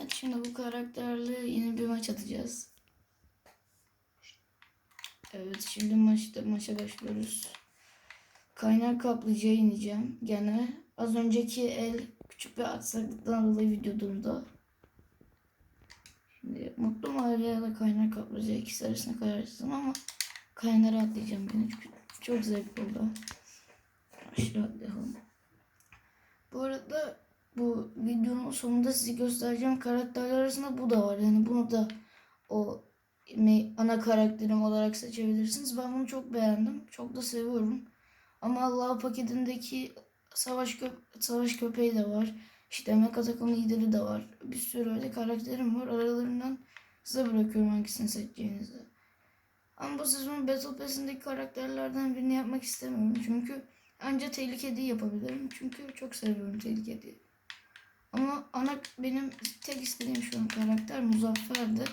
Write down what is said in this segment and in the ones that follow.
Evet şimdi bu karakterle yeni bir maç atacağız. Evet şimdi maçta maça başlıyoruz. Kaynar kaplıcaya ineceğim gene. Az önceki el küçük bir aksaklıktan dolayı video durdu. Şimdi mutlu mahalle ya da kaynar kaplıca ikisi arasında kararsızım ama kaynara atlayacağım gene çünkü çok zevkli oldu. Aşağı atlayalım. Bu arada bu videonun sonunda size göstereceğim karakterler arasında bu da var. Yani bunu da o ana karakterim olarak seçebilirsiniz. Ben bunu çok beğendim. Çok da seviyorum. Ama Allah paketindeki savaş köp savaş köpeği de var. İşte mecha takım lideri de var. Bir sürü öyle karakterim var. Aralarından size bırakıyorum hangisini seçeceğinizi. Ama bu sezon Battle Pass'indeki karakterlerden birini yapmak istemiyorum. Çünkü ancak tehlikeli yapabilirim. Çünkü çok seviyorum tehlikeli. Ama ana benim tek istediğim şu an karakter Muzaffer'di.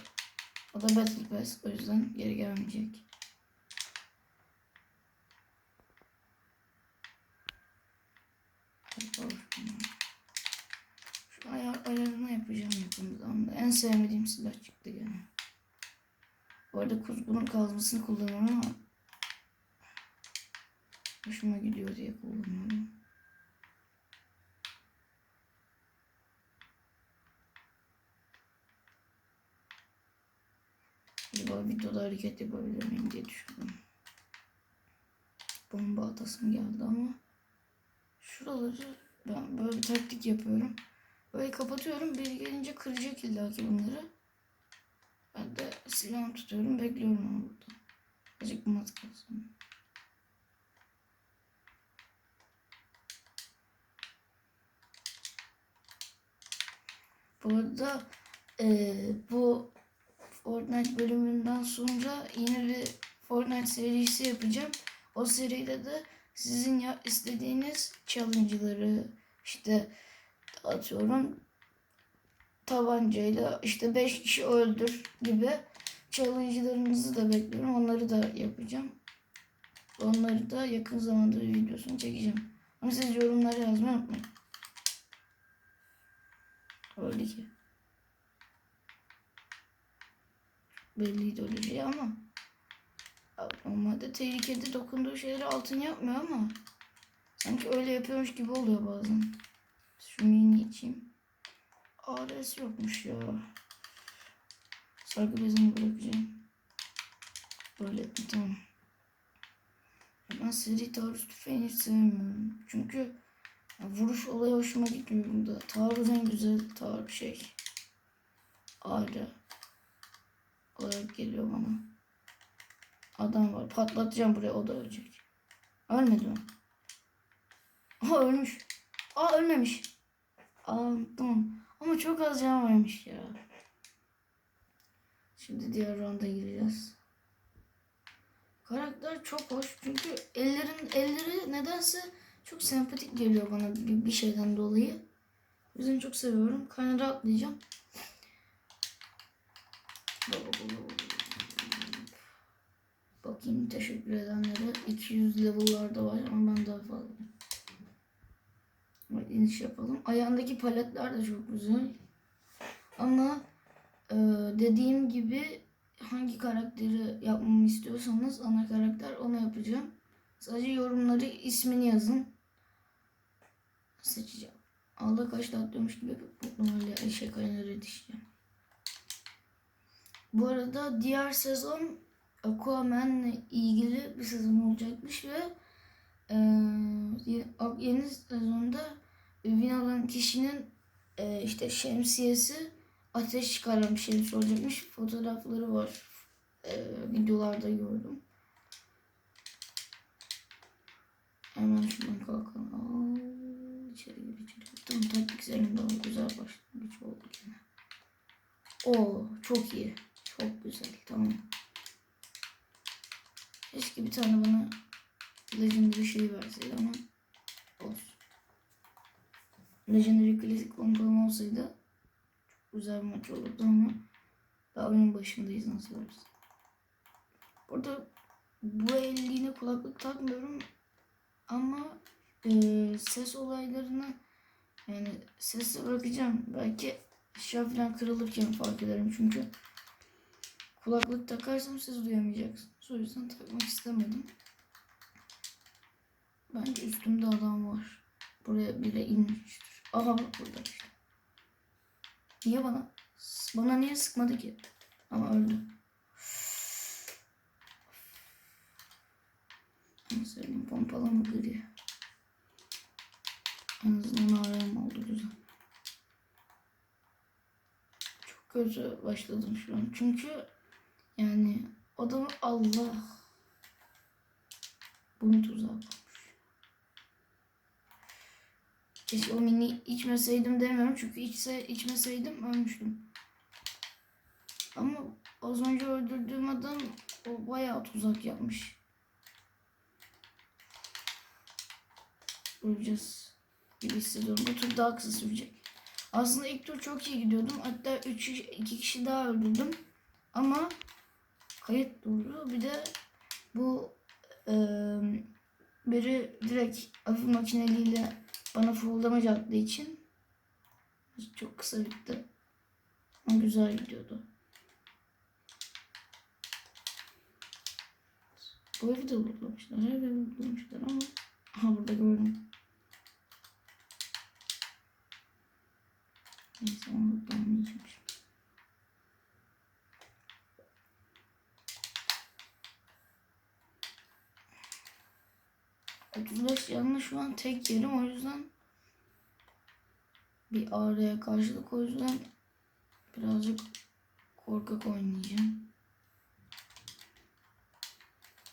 O da Battle Pass. O yüzden geri gelmeyecek. Şu ayar, ayarını yapacağım yakın zamanda. En sevmediğim silah çıktı gene. Bu arada kuzgunun kazmasını kullanıyorum ama hoşuma gidiyor diye kullanıyorum. Videoda hareket yapabilir miyim diye düşündüm. Bomba atasım geldi ama şuraları ben böyle bir taktik yapıyorum. Böyle kapatıyorum. Biri gelince kıracak illaki bunları. Ben de silahımı tutuyorum. Bekliyorum onu burada. Azıcık mat kalsın. Bu arada eee, bu Fortnite bölümünden sonra yeni bir Fortnite serisi yapacağım. O seride de sizin ya istediğiniz challenge'ları işte atıyorum tabancayla işte 5 kişi öldür gibi challenge'larınızı da bekliyorum. Onları da yapacağım. Onları da yakın zamanda bir videosunu çekeceğim. Ama siz yorumlara yazmayı unutmayın. Öyle ki. Belliydi öleceği ama normalde tehlikede dokunduğu şeyleri altın yapmıyor ama sanki öyle yapıyormuş gibi oluyor bazen. Şu mini içeyim. ARS yokmuş ya. Sargı bezini bırakacağım. Böyle ettim tamam. Ben seri taarruz tüfeğini sevmiyorum. Çünkü vuruş olayı hoşuma gitmiyor bunda. Taarruz en güzel taarruz şey. Aile olarak geliyor bana. Adam var. Patlatacağım buraya. O da ölecek. Ölmedi mi? Aa ölmüş. Aa ölmemiş. Aa tamam. Ama çok az can varmış ya. Şimdi diğer rounda gireceğiz. Karakter çok hoş çünkü ellerin elleri nedense çok sempatik geliyor bana bir, bir şeyden dolayı. O yüzden çok seviyorum. Kaynara atlayacağım. Bakayım teşekkür edenlere 200 level'larda var ama ben daha fazla. Evet, iniş yapalım. Ayağındaki paletler de çok güzel. Ama e, dediğim gibi hangi karakteri yapmamı istiyorsanız ana karakter onu yapacağım. Sadece yorumları ismini yazın. Seçeceğim. Allah kaç atlıyormuş gibi normalde Ayşe Kaynar'a yetişeceğim. Bu arada diğer sezon Aquaman'la ilgili bir sezon olacakmış ve e, yeni sezonda win alan kişinin e, işte şemsiyesi ateş çıkaran bir şemsiye olacakmış. Fotoğrafları var. E, videolarda gördüm. Hemen şuradan kalkalım. Aa, içeri gir içeri. Tamam üzerinde o güzel başlangıç oldu yine. Oo çok iyi. Çok güzel. Tamam. Keşke bir tane bana Legendary şey verseydi ama olsun. Legendary klasik pompalım olsaydı çok güzel bir maç olurdu ama daha oyunun başındayız nasıl olursa. Burada bu elliğine kulaklık takmıyorum ama e, ses olaylarını yani sesi bırakacağım. Belki eşya falan kırılırken fark ederim çünkü. Kulaklık takarsam siz duyamayacaksınız. O yüzden takmak istemedim. Bence üstümde adam var. Buraya bire inmiştir. Aha bak burada işte. Niye bana? Bana niye sıkmadı ki? Ama öldü. Ama söyleyeyim pompalama gri. En azından ağrım oldu güzel. Çok kötü başladım şu an. Çünkü yani adamı Allah bunu koymuş. Keşke o mini içmeseydim demiyorum çünkü içse içmeseydim ölmüştüm. Ama az önce öldürdüğüm adam o bayağı tuzak yapmış. Öleceğiz gibi hissediyorum. Bu tur daha kısa sürecek. Aslında ilk tur çok iyi gidiyordum. Hatta 3 2 kişi daha öldürdüm. Ama kayıt durdu. Bir de bu eee biri direkt hafif makineliyle bana fulldamage attığı için çok kısa bitti. Ama güzel gidiyordu. Bu evi de lootlamışlar. Her evi lootlamışlar ama aha burada gördüm. Neyse onu lootlamayacağım şimdi. 35 yanına şu an tek yerim o yüzden bir ağrıya karşılık o yüzden birazcık korkak oynayacağım.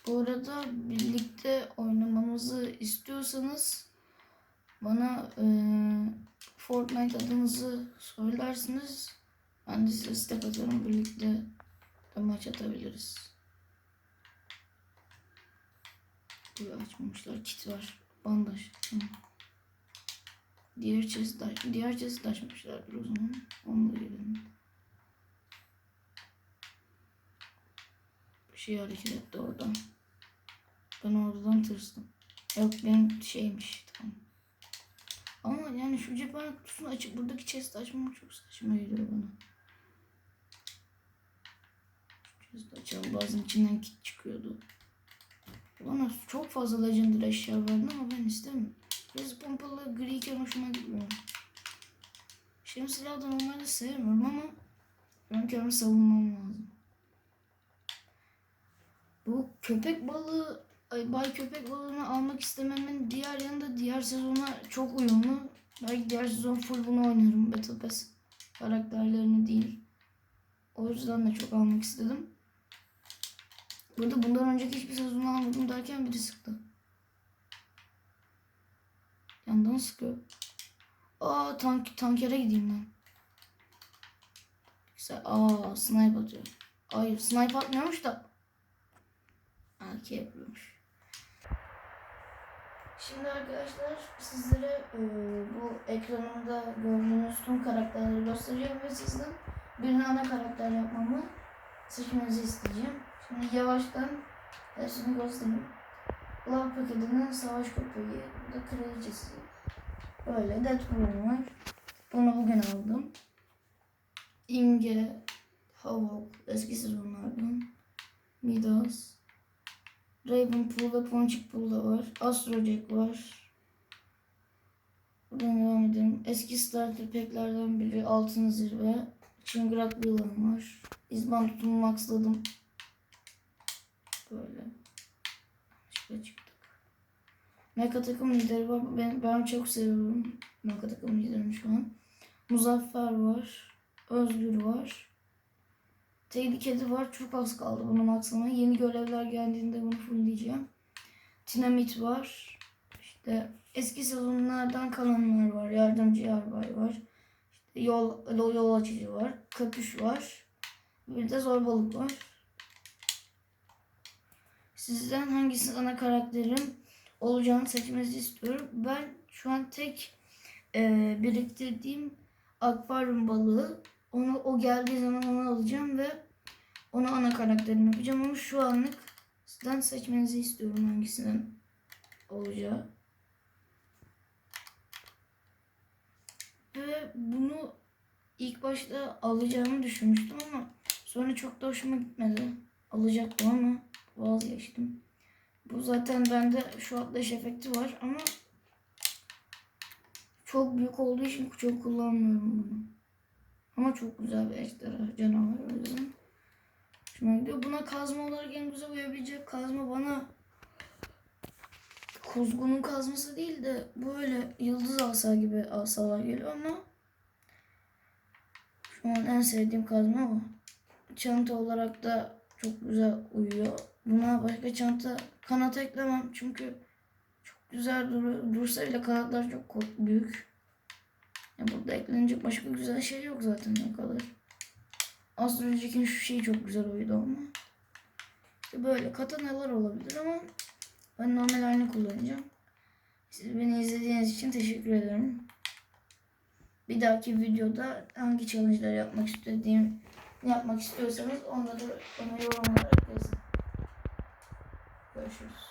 Bu arada birlikte oynamamızı istiyorsanız bana e, Fortnite adınızı söylersiniz. Ben de size stack atarım. Birlikte maç atabiliriz. Burayı açmamışlar. Kit var. Bandaj. Tamam. Diğer chest diğer chest açmışlardır o zaman. Onu da. Bir şey hareket etti orada. Ben oradan tırstım. Yok benim şeymiş. Tamam. Ama yani şu cephanelik kutusunu açıp buradaki chest açmam çok saçma geliyor bana. Chest açalım. Bazen içinden kit çıkıyordu. Bana çok fazla legendary eşya verdi ama ben istemiyorum. Biraz pompalı griyken hoşuma gitmiyor. Şimdi silahı da normalde sevmiyorum ama ben kendimi savunmam lazım. Bu köpek balığı, ay, bay köpek balığını almak istememin diğer yanında diğer sezona çok uyumlu. Belki diğer sezon full bunu oynarım Battle Pass karakterlerini değil. O yüzden de çok almak istedim. Burada bundan önceki hiçbir sezonu almadım derken biri sıktı. Yandan sıkıyor. Aa tank, tankere gideyim ben. Güzel. Aa snipe atıyor. Hayır snipe atmıyormuş da. AK yapıyormuş. Şimdi arkadaşlar sizlere e, bu ekranımda gördüğünüz tüm karakterleri göstereceğim ve sizden birini ana karakter yapmamı seçmenizi isteyeceğim. Yavaştan hepsini göstereyim. Lav paketinin savaş köpeği, bu da kraliçesi. Böyle Deadpool'um var. Bunu bugün aldım. İmge, Havok, eski sezonlardan. Midas, Ravenpool ve Ponçikpool da var. Astrojack var. Buradan devam edelim. Eski starter pack'lerden biri altın zirve. Çıngırak Yılan var. İzban tutumu maxladım. Böyle. Şuraya çıktık. Mecha takım lideri. Ben, ben çok seviyorum. Mecha takım liderini şu an. Muzaffer var. Özgür var. Tehlikeli var. Çok az kaldı bunu maxlamaya. Yeni görevler geldiğinde bunu fullleyeceğim. Dinamit var. İşte eski sezonlardan kalanlar var. Yardımcı yarbay var. İşte yol, yol açıcı var. Kapüş var. Bir de zorbalık var. Sizden hangisi ana karakterim olacağını seçmenizi istiyorum. Ben şu an tek e, biriktirdiğim akvaryum balığı. Onu o geldiği zaman onu alacağım ve onu ana karakterim yapacağım ama şu anlık sizden seçmenizi istiyorum hangisinden olacağı. Ve bunu ilk başta alacağımı düşünmüştüm ama sonra çok da hoşuma gitmedi. Alacaktım ama vazgeçtim. Bu zaten bende şu atlayış efekti var ama çok büyük olduğu için çok kullanmıyorum bunu. Ama çok güzel bir ejderha canavar o yüzden. Hoşuma gidiyor. Buna kazma olarak en güzel uyabilecek kazma bana Kuzgunun kazması değil de böyle yıldız asa gibi asalar geliyor ama şu an en sevdiğim kazma bu. Çanta olarak da çok güzel uyuyor. Buna başka çanta kanat eklemem çünkü çok güzel dur dursa bile kanatlar çok büyük. Ya burada eklenecek başka güzel şey yok zaten ne kadar. Astrolojik'in şu şeyi çok güzel uydu ama. İşte böyle katanalar olabilir ama ben normal halini kullanacağım. Siz beni izlediğiniz için teşekkür ederim. Bir dahaki videoda hangi challenge'lar yapmak istediğim yapmak istiyorsanız onları bana yorum olarak yazın. Görüşürüz.